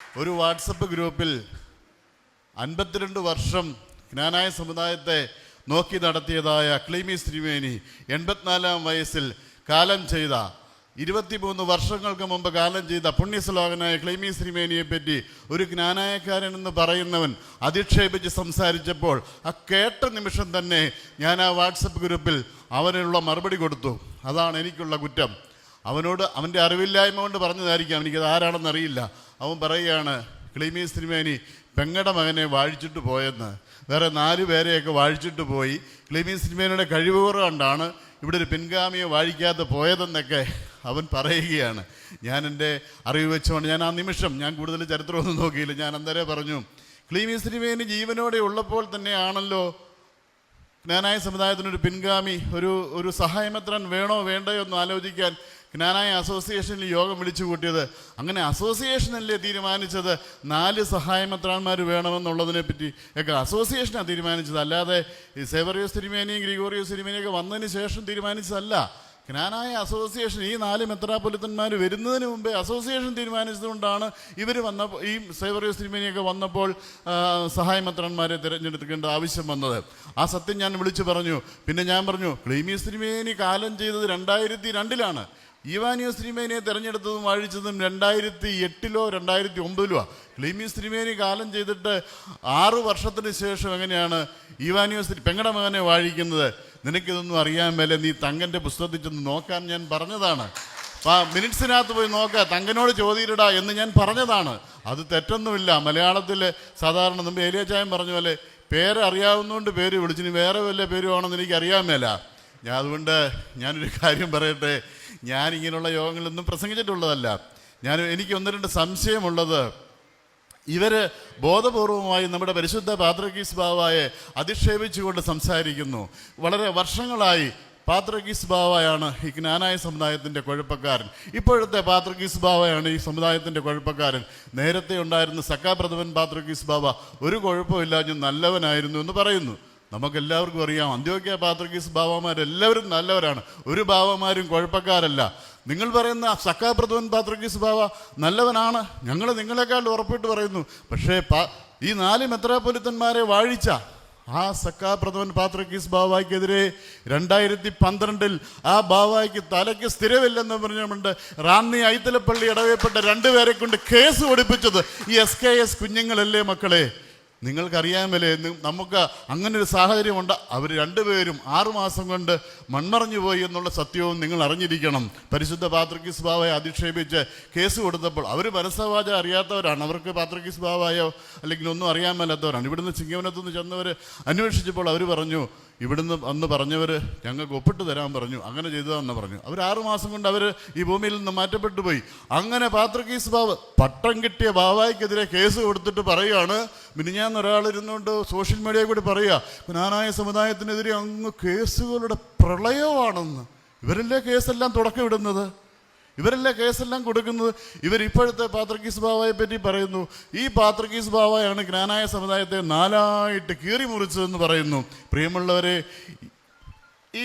ഒരു വാട്സപ്പ് ഗ്രൂപ്പിൽ അൻപത്തിരണ്ട് വർഷം ജ്ഞാനായ സമുദായത്തെ നോക്കി നടത്തിയതായ ക്ലീമി ശ്രീവേണി എൺപത്തിനാലാം വയസ്സിൽ കാലം ചെയ്ത ഇരുപത്തിമൂന്ന് വർഷങ്ങൾക്ക് മുമ്പ് കാലം ചെയ്ത പുണ്യശ്ലോകനായ ക്ലീമി ശ്രീമേനിയെ പറ്റി ഒരു ജ്ഞാനായക്കാരൻ എന്ന് പറയുന്നവൻ അധിക്ഷേപിച്ച് സംസാരിച്ചപ്പോൾ ആ കേട്ട നിമിഷം തന്നെ ഞാൻ ആ വാട്സപ്പ് ഗ്രൂപ്പിൽ അവനുള്ള മറുപടി കൊടുത്തു. അതാണ് എനിക്കുള്ള കുറ്റം. അവനോട് അവന്റെ അറിവില്ലായ്മ കൊണ്ട് പറഞ്ഞതായിരിക്കാം. എനിക്കത് ആരാണെന്ന് അറിയില്ല. അവൻ പറയുകയാണ് ക്ലീമി സിനിമേനി പെങ്ങടെ മകനെ വാഴിച്ചിട്ട് പോയെന്ന്. വേറെ നാല് പേരെയൊക്കെ വാഴിച്ചിട്ട് പോയി. ക്ലീമി സിനിമേനയുടെ കഴിവ് കൊണ്ടാണ് ഇവിടെ ഒരു പിൻഗാമിയെ വാഴിക്കാതെ പോയതെന്നൊക്കെ അവൻ പറയുകയാണ്. ഞാൻ എന്റെ അറിവ് വെച്ചുകൊണ്ട് ഞാൻ ആ നിമിഷം ഞാൻ കൂടുതൽ ചരിത്രമൊന്നും നോക്കിയില്ല. ഞാൻ അന്നേരം പറഞ്ഞു ക്ലീമി സിനിമേനി ജീവനോടെ ഉള്ളപ്പോൾ തന്നെയാണല്ലോ ജ്ഞാനായ സമുദായത്തിനൊരു പിൻഗാമി ഒരു ഒരു സഹായമെത്രാൻ വേണോ വേണ്ടയോ എന്ന് ആലോചിക്കാൻ ജ്ഞാനായ അസോസിയേഷനിൽ യോഗം വിളിച്ചു കൂട്ടിയത്. അങ്ങനെ അസോസിയേഷനല്ലേ തീരുമാനിച്ചത്? നാല് സഹായമെത്രാന്മാർ വേണമെന്നുള്ളതിനെ പറ്റി ഒക്കെ അസോസിയേഷനാണ് തീരുമാനിച്ചത്. അല്ലാതെ ഈ സേവറിയോസ് തിരുമേനിയും ഗ്രിഗോറിയോസ് തിരുമേനിയൊക്കെ വന്നതിന് ശേഷം തീരുമാനിച്ചതല്ല. ജ്ഞാനായ അസോസിയേഷൻ ഈ നാല് മെത്രാപൊലിത്തന്മാർ വരുന്നതിന് മുമ്പേ അസോസിയേഷൻ തീരുമാനിച്ചതുകൊണ്ടാണ് ഇവർ വന്ന ഈ സേവറിയോസ് തിരുമേനിയൊക്കെ വന്നപ്പോൾ സഹായമത്രാന്മാരെ സഹായ മെത്രാന്മാരെ തിരഞ്ഞെടുക്കേണ്ട ആവശ്യം വന്നത്. ആ സത്യം ഞാൻ വിളിച്ചു പറഞ്ഞു. പിന്നെ ഞാൻ പറഞ്ഞു ക്ലീമിയസ് തിരുമേനി കാലം ചെയ്തത് രണ്ടായിരത്തി രണ്ടിലാണ്. ഈവാനിയോസ് ശ്രീമേനിയെ തിരഞ്ഞെടുത്തതും വാഴിച്ചതും രണ്ടായിരത്തി എട്ടിലോ രണ്ടായിരത്തി ഒമ്പതിലോ ക്ലീമി ശ്രീമേനി കാലം ചെയ്തിട്ട് ആറ് വർഷത്തിന് ശേഷം എങ്ങനെയാണ് ഇവാനിയോ ശ്രീ പെങ്ങട മകനെ വാഴിക്കുന്നത്? നിനക്കിതൊന്നും അറിയാൻ മേലെ നീ തങ്കന്റെ പുസ്തകത്തിൽ ചെന്ന് നോക്കാൻ ഞാൻ പറഞ്ഞതാണ്. ആ മിനിറ്റ്സിനകത്ത് പോയി നോക്കുക തങ്കനോട് ചോദിയിലിടാ എന്ന് ഞാൻ പറഞ്ഞതാണ്. അത് തെറ്റൊന്നുമില്ല. മലയാളത്തിൽ സാധാരണ മുമ്പ് ഏലിയച്ചായം പറഞ്ഞ പോലെ പേര് അറിയാവുന്നതുകൊണ്ട് പേര് വിളിച്ചിന് വേറെ വല്ല പേരുമാണെന്ന് എനിക്ക് അറിയാൻ മേല. ഞാൻ അതുകൊണ്ട് ഞാനൊരു കാര്യം പറയട്ടെ? ഞാൻ ഇങ്ങനെയുള്ള യോഗങ്ങളൊന്നും പ്രസംഗിച്ചിട്ടുള്ളതല്ല. ഞാൻ എനിക്ക് ഒന്ന് രണ്ട് സംശയമുള്ളത്. ഇവർ ബോധപൂർവമായി നമ്മുടെ പരിശുദ്ധ പാത്രകീസ് ബാവായെ അധിക്ഷേപിച്ചുകൊണ്ട് സംസാരിക്കുന്നു. വളരെ വർഷങ്ങളായി പാത്രകീസ് ബാവയാണ് ഈ ജ്ഞാനായ സമുദായത്തിന്റെ കുഴപ്പക്കാരൻ. ഇപ്പോഴത്തെ പാത്രകീസ് ബാവയാണ് ഈ സമുദായത്തിന്റെ കുഴപ്പക്കാരൻ. നേരത്തെ ഉണ്ടായിരുന്ന സക്കാപ്രഥമൻ പാത്രകീസ് ബാവ ഒരു കുഴപ്പമില്ലാഞ്ഞ് നല്ലവനായിരുന്നു എന്ന് പറയുന്നു. നമുക്കെല്ലാവർക്കും അറിയാം. അന്ത്യോക്യ പാത്രക്കീസ് ബാവമാരെല്ലാവരും നല്ലവരാണ്. ഒരു ബാവമാരും കുഴപ്പക്കാരല്ല. നിങ്ങൾ പറയുന്ന സക്കാപ്രഥമൻ പാത്രക്കീസ് ബാവ നല്ലവനാണ്. ഞങ്ങൾ നിങ്ങളെക്കാൾ ഉറപ്പിട്ട് പറയുന്നു. പക്ഷേ ഈ നാല് മെത്രാപൊലിത്തന്മാരെ വാഴിച്ച ആ സക്കാപ്രഥമൻ പാത്രക്കീസ് ബാവായ്ക്കെതിരെ രണ്ടായിരത്തി പന്ത്രണ്ടിൽ ആ ബാവായ്ക്ക് തലയ്ക്ക് സ്ഥിരമില്ലെന്ന് പറഞ്ഞുകൊണ്ട് റാന്നി ഐത്തലപ്പള്ളി ഇടവേപ്പെട്ട രണ്ടുപേരെ കൊണ്ട് കേസ് ഓടിപ്പിച്ചത് ഈ എസ് കെ എസ് കുഞ്ഞുങ്ങളല്ലേ മക്കളെ? നിങ്ങൾക്കറിയാമല്ലേ നമുക്ക് അങ്ങനെ ഒരു സാഹചര്യമുണ്ട്. അവർ രണ്ടുപേരും ആറുമാസം കൊണ്ട് മൺമറഞ്ഞു പോയി എന്നുള്ള സത്യവും നിങ്ങൾ അറിഞ്ഞിരിക്കണം. പരിശുദ്ധ പാത്രക്കിസ് ബാവയെ അധിക്ഷേപിച്ച് കേസ് കൊടുത്തപ്പോൾ അവർ പരസവാചം അറിയാത്തവരാണ്. അവർക്ക് പാത്രക്കിസ് ബാവായോ അല്ലെങ്കിൽ ഒന്നും അറിയാൻ മേലാത്തവരാണ്. ഇവിടുന്ന് ചിങ്ങവനത്തുനിന്ന് ചെന്നവർ അന്വേഷിച്ചപ്പോൾ അവർ പറഞ്ഞു ഇവിടുന്ന് അന്ന് പറഞ്ഞവർ ഞങ്ങൾക്ക് ഒപ്പിട്ട് തരാൻ പറഞ്ഞു അങ്ങനെ ചെയ്തതാണെന്ന് പറഞ്ഞു. അവർ ആറുമാസം കൊണ്ട് അവർ ഈ ഭൂമിയിൽ നിന്ന് മാറ്റപ്പെട്ടു പോയി. അങ്ങനെ പാത്രക്കീസ് ബാവ് പട്ടം കിട്ടിയ ബാവായ്ക്കെതിരെ കേസ് കൊടുത്തിട്ട് പറയുകയാണ് മിനിഞ്ഞാന്ന് ഒരാൾ ഇരുന്നുകൊണ്ട് സോഷ്യൽ മീഡിയയിൽ കൂടി പറയുക കുനാനായ സമുദായത്തിനെതിരെ അങ്ങ് കേസുകളുടെ പ്രളയമാണെന്ന്. ഇവരല്ലേ കേസെല്ലാം തുടക്കമിടുന്നത്? ഇവരല്ലേ കേസെല്ലാം കൊടുക്കുന്നത് ഇവർ ഇപ്പോഴത്തെ പാത്രക്കീസ് ബാവയെ പറ്റി പറയുന്നു. ഈ പാത്രക്കീസ് ബാവയാണ് ജ്ഞാനായ സമുദായത്തെ നാലായിട്ട് കീറി മുറിച്ചതെന്ന് പറയുന്നു. പ്രിയമുള്ളവരെ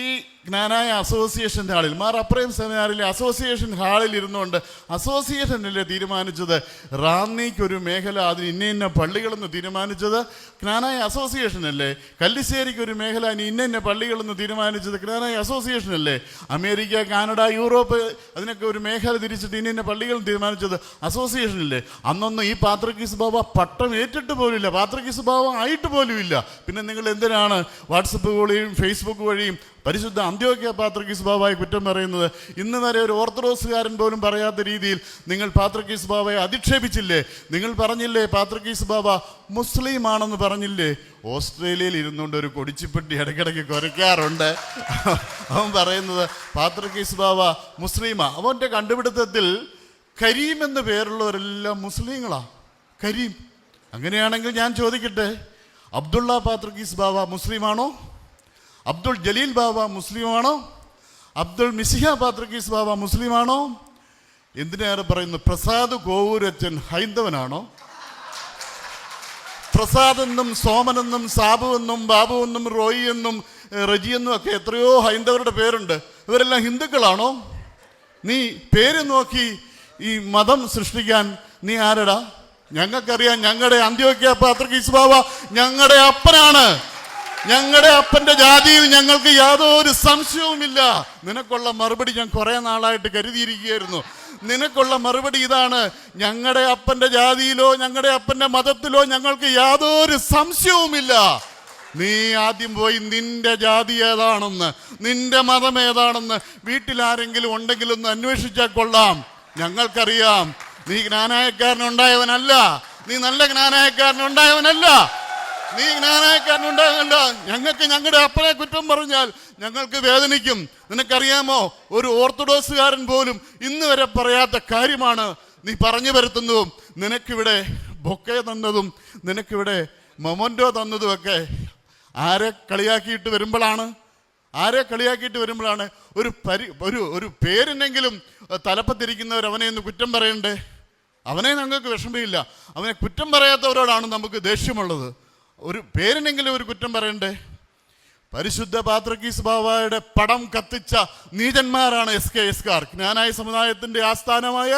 ഈ ജ്ഞാനായ അസോസിയേഷന്റെ ഹാളിൽ മാർ അപ്രേം സെമിനാറിലെ അസോസിയേഷൻ ഹാളിൽ ഇരുന്നുകൊണ്ട് അസോസിയേഷനല്ലേ തീരുമാനിച്ചത്? റാന്നിക്കൊരു മേഖല അതിന് ഇന്ന ഇന്ന പള്ളികളെന്ന് തീരുമാനിച്ചത്? ജ്ഞാനായ അസോസിയേഷനല്ലേ? കല്ലിശ്ശേരിക്ക് ഒരു മേഖല അതിന് ഇന്ന ഇന്ന പള്ളികളെന്ന് തീരുമാനിച്ചത്? ജ്ഞാനായ അസോസിയേഷനല്ലേ? അമേരിക്ക കാനഡ യൂറോപ്പ് അതിനൊക്കെ ഒരു മേഖല തിരിച്ചിട്ട് ഇന്ന ഇന്ന പള്ളികൾ തീരുമാനിച്ചത് അസോസിയേഷനല്ലേ? അന്നൊന്നും ഈ പാത്രക്കീസ് ബാബ പട്ടം ഏറ്റിട്ട് പോലുമില്ല പാത്രക്കീസ് ബാബ ആയിട്ട് പോലുമില്ല. പിന്നെ നിങ്ങൾ എന്തിനാണ് വാട്സപ്പ് വഴിയും ഫേസ്ബുക്ക് വഴിയും പരിശുദ്ധ അന്ത്യോക്യ പാത്രക്കീസ് ബാബായി കുറ്റം പറയുന്നത് ഇന്ന് വരെ ഒരു ഓർത്തഡോക്സുകാരൻ പോലും പറയാത്ത രീതിയിൽ നിങ്ങൾ പാത്രക്കീസ് ബാബയെ അധിക്ഷേപിച്ചില്ലേ? നിങ്ങൾ പറഞ്ഞില്ലേ പാത്രക്കീസ് ബാബ മുസ്ലിം ആണെന്ന് പറഞ്ഞില്ലേ? ഓസ്ട്രേലിയയിൽ ഇരുന്നുകൊണ്ട് ഒരു കൊടിച്ചിപ്പെട്ടി ഇടയ്ക്കിടയ്ക്ക് കുരയ്ക്കാറുണ്ട്. അവൻ പറയുന്നത് പാത്രക്കീസ് ബാബ മുസ്ലിമാ. അവന്റെ കണ്ടുപിടുത്തത്തിൽ കരീം എന്ന പേരുള്ളവരെല്ലാം മുസ്ലിങ്ങളാ. കരീം. അങ്ങനെയാണെങ്കിൽ ഞാൻ ചോദിക്കട്ടെ അബ്ദുള്ള പാത്രക്കീസ് ബാബ മുസ്ലിമാണോ? അബ്ദുൾ ജലീൽ ബാബ മുസ്ലിമാണോ? അബ്ദുൾ മിസിഹ പാത്രക്കീസ് ബാബ മുസ്ലിമാണോ? എന്തിനേറെ പറയുന്നു? പ്രസാദ് കോവൂരച്ചൻ ഹൈന്ദവനാണോ? പ്രസാദെന്നും സോമനെന്നും സാബുവെന്നും ബാബുവെന്നും റോയി എന്നും റജി എന്നും ഒക്കെ എത്രയോ ഹൈന്ദവരുടെ പേരുണ്ട്. ഇവരെല്ലാം ഹിന്ദുക്കളാണോ? നീ പേര് നോക്കി ഈ മതം സൃഷ്ടിക്കാൻ നീ ആരടാ? ഞങ്ങൾക്കറിയാം ഞങ്ങളുടെ അന്ത്യോക്യ പാത്രകീസ് ബാബ ഞങ്ങളുടെ അപ്പനാണ്. ഞങ്ങളുടെ അപ്പന്റെ ജാതിയിൽ ഞങ്ങൾക്ക് യാതൊരു സംശയവുമില്ല. നിനക്കുള്ള മറുപടി ഞാൻ കുറെ നാളായിട്ട് കരുതിയിരിക്കുകയായിരുന്നു. നിനക്കുള്ള മറുപടി ഇതാണ്. ഞങ്ങളുടെ അപ്പന്റെ ജാതിയിലോ ഞങ്ങളുടെ അപ്പന്റെ മതത്തിലോ ഞങ്ങൾക്ക് യാതൊരു സംശയവുമില്ല. നീ ആദ്യം പോയി നിന്റെ ജാതി ഏതാണെന്ന് നിന്റെ മതം ഏതാണെന്ന് വീട്ടിൽ ആരെങ്കിലും ഉണ്ടെങ്കിൽ ഒന്ന് അന്വേഷിച്ചാൽ കൊള്ളാം. ഞങ്ങൾക്കറിയാം നീ ജ്ഞാനായക്കാരനുണ്ടായവനല്ല. നീ നല്ല ജ്ഞാനായക്കാരനുണ്ടായവനല്ല. നീ ജ്ഞാനായക്കാരനുണ്ടായവനല്ല ഞങ്ങൾക്ക് ഞങ്ങളുടെ അപ്പനെ കുറ്റം പറഞ്ഞാൽ ഞങ്ങൾക്ക് വേദനിക്കും. നിനക്കറിയാമോ? ഒരു ഓർത്തഡോക്സുകാരൻ പോലും ഇന്ന് വരെ പറയാത്ത കാര്യമാണ് നീ പറഞ്ഞു വരുത്തുന്നതും നിനക്കിവിടെ ബൊക്കെ തന്നതും നിനക്കിവിടെ മൊമന്റോ തന്നതുമൊക്കെ ആരെ കളിയാക്കിയിട്ട് വരുമ്പോഴാണ്? ആരെ കളിയാക്കിയിട്ട് വരുമ്പോഴാണ്? ഒരു പരി ഒരു ഒരു പേരിനെങ്കിലും തലപ്പത്തിരിക്കുന്നവർ അവനെ ഒന്ന് കുറ്റം പറയണ്ടേ? അവനെ ഞങ്ങൾക്ക് വിഷമമില്ല. അവനെ കുറ്റം പറയാത്തവരോടാണ് നമുക്ക് ദേഷ്യമുള്ളത്. ഒരു പേരിനെങ്കിലും ഒരു കുറ്റം പറയണ്ടേ? പരിശുദ്ധ പാത്രക്കീസ് ബാബായുടെ പടം കത്തിച്ച നീചന്മാരാണ് എസ് കെ എസ് കാർ ജ്ഞാനായ സമുദായത്തിന്റെ ആസ്ഥാനമായ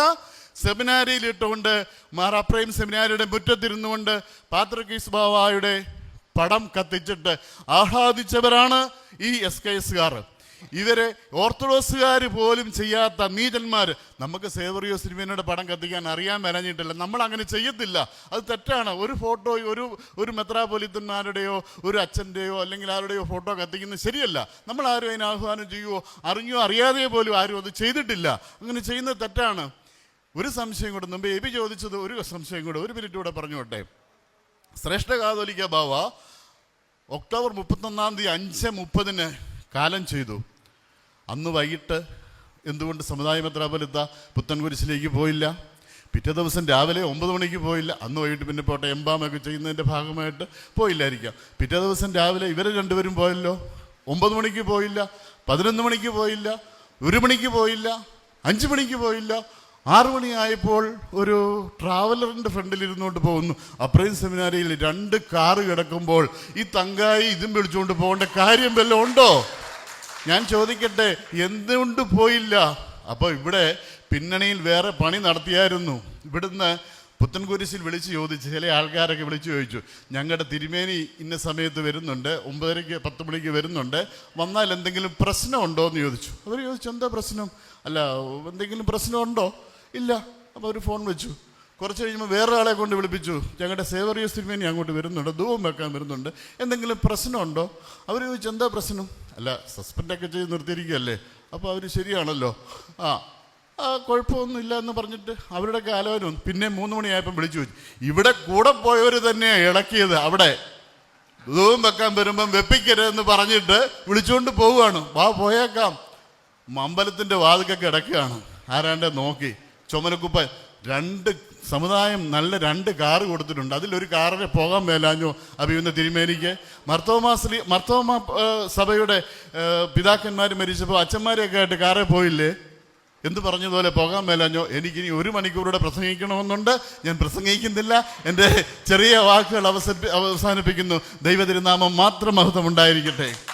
സെമിനാരിയിൽ ഇട്ടുകൊണ്ട് മാറാപ്രൈം സെമിനാരിയുടെ മുറ്റത്തിരുന്നുകൊണ്ട് പാത്രക്കീസ് ബാബായുടെ പടം കത്തിച്ചിട്ട് ആഹ്ലാദിച്ചവരാണ് ഈ എസ് കെ എസ് എസ്കാർ. ഇവരെ ഓർത്തഡോക്സുകാർ പോലും ചെയ്യാത്ത നീചന്മാർ നമുക്ക് സേവറിയോ സിനിമേനോട് പടം കത്തിക്കാൻ അറിയാൻ വരഞ്ഞിട്ടില്ല നമ്മൾ അങ്ങനെ ചെയ്യത്തില്ല. അത് തെറ്റാണ്. ഒരു ഫോട്ടോ ഒരു ഒരു മെത്രാപൊലിത്തന്മാരുടെയോ ഒരു അച്ഛന്റെയോ അല്ലെങ്കിൽ ആരുടെയോ ഫോട്ടോ കത്തിക്കുന്നത് ശരിയല്ല. നമ്മൾ ആരും അതിനെ ആഹ്വാനം ചെയ്യുമോ അറിഞ്ഞോ അറിയാതെ പോലും ആരും അത് ചെയ്തിട്ടില്ല. അങ്ങനെ ചെയ്യുന്നത് തെറ്റാണ്. ഒരു സംശയം കൂടെ മുമ്പ് എബി ചോദിച്ചത് ഒരു സംശയം കൂടെ ഒരു മിനിറ്റ് കൂടെ പറഞ്ഞോട്ടെ. ശ്രേഷ്ഠ കാതോലിക്ക ബാവ ഒക്ടോബർ മുപ്പത്തൊന്നാം തീയതി അഞ്ച് മുപ്പതിന് കാലം ചെയ്തു. അന്ന് വൈകിട്ട് എന്തുകൊണ്ട് സമുദായ മെത്രാപൊലിത്ത പുത്തൻകുരിശിലേക്ക് പോയില്ല? പിറ്റേ ദിവസം രാവിലെ ഒമ്പത് മണിക്ക് പോയില്ല. അന്ന് വൈകിട്ട് പിന്നെ പോട്ടെ എംബാമൊക്കെ ചെയ്യുന്നതിന്റെ ഭാഗമായിട്ട് പോയില്ലായിരിക്കാം. പിറ്റേ ദിവസം രാവിലെ ഇവർ രണ്ടുപേരും പോയല്ലോ. ഒമ്പത് മണിക്ക് പോയില്ല പതിനൊന്ന് മണിക്ക് പോയില്ല ഒരു മണിക്ക് പോയില്ല അഞ്ച് മണിക്ക് പോയില്ല. ആറു മണിയായപ്പോൾ ഒരു ട്രാവലറിന്റെ ഫ്രണ്ടിൽ ഇരുന്നുകൊണ്ട് പോകുന്നു. അപ്രൈം സെമിനാരിയിൽ രണ്ട് കാറ് കിടക്കുമ്പോൾ ഈ തങ്കായി ഇതും വിളിച്ചുകൊണ്ട് പോകേണ്ട കാര്യം വല്ലതും ഉണ്ടോ? ഞാൻ ചോദിക്കട്ടെ എന്തുകൊണ്ട് പോയില്ല? അപ്പോൾ ഇവിടെ പിന്നണിയിൽ വേറെ പണി നടത്തിയായിരുന്നു. ഇവിടുന്ന് പുത്തൻകുരിശിൽ വിളിച്ച് ചോദിച്ചു ചില ആൾക്കാരൊക്കെ വിളിച്ചു ചോദിച്ചു. ഞങ്ങളുടെ തിരുമേനി ഇന്ന സമയത്ത് വരുന്നുണ്ട് ഒമ്പതരയ്ക്ക് പത്ത് മണിക്ക് വരുന്നുണ്ട്. വന്നാൽ എന്തെങ്കിലും പ്രശ്നമുണ്ടോ എന്ന് ചോദിച്ചു. അവർ ചോദിച്ചു എന്താ പ്രശ്നം? അല്ല എന്തെങ്കിലും പ്രശ്നമുണ്ടോ ഇല്ല. അപ്പോൾ അവർ ഫോൺ വെച്ചു. കുറച്ച് കഴിയുമ്പോൾ വേറൊരാളെ കൊണ്ട് വിളിപ്പിച്ചു. ഞങ്ങളുടെ സേവറി സിനിമേനി അങ്ങോട്ട് വരുന്നുണ്ട്. ധൂപം വെക്കാൻ വരുന്നുണ്ട്. എന്തെങ്കിലും പ്രശ്നമുണ്ടോ? അവർ ചോദിച്ചു എന്താ പ്രശ്നം? അല്ല സസ്പെൻഡൊക്കെ ചെയ്ത് നിർത്തിയിരിക്കുകയല്ലേ. അപ്പോൾ അവർ ശരിയാണല്ലോ. ആ ആ കുഴപ്പമൊന്നും ഇല്ല എന്ന് പറഞ്ഞിട്ട് അവരുടെ കാലവനും പിന്നെ മൂന്ന് മണിയായപ്പം വിളിച്ചു ചോദിച്ചു. ഇവിടെ കൂടെ പോയവർ തന്നെയാണ് ഇളക്കിയത് അവിടെ. ധൂപം വെക്കാൻ വരുമ്പം വെപ്പിക്കരുതെന്ന് പറഞ്ഞിട്ട് വിളിച്ചുകൊണ്ട് പോവുകയാണ്. വാ പോയേക്കാം. അമ്പലത്തിന്റെ വാതിക്കൊക്കെ ഇടയ്ക്കാണ്. ആരാണ്ട് നോക്കി. ചുമലക്കുപ്പ രണ്ട് സമുദായം നല്ല രണ്ട് കാറ് കൊടുത്തിട്ടുണ്ട്. അതിലൊരു കാറിന് പോകാൻ മേലാഞ്ഞു അഭിയുന്ന തിരുമേനിക്ക്. മർത്തോമാ ശ്രീ മർത്തോമ സഭയുടെ പിതാക്കന്മാർ മരിച്ചപ്പോൾ അച്ഛന്മാരെയൊക്കെ ആയിട്ട് കാറിൽ പോയില്ലേ? എന്ത് പറഞ്ഞതുപോലെ പോകാൻ മേലാഞ്ഞോ. എനിക്കിനി ഒരു മണിക്കൂറൂടെ പ്രസംഗിക്കണമെന്നുണ്ട്. ഞാൻ പ്രസംഗിക്കുന്നില്ല. എന്റെ ചെറിയ വാക്കുകൾ അവസ അവസാനിപ്പിക്കുന്നു. ദൈവതിരുനാമം മാത്രം മഹത്വം ഉണ്ടായിരിക്കട്ടെ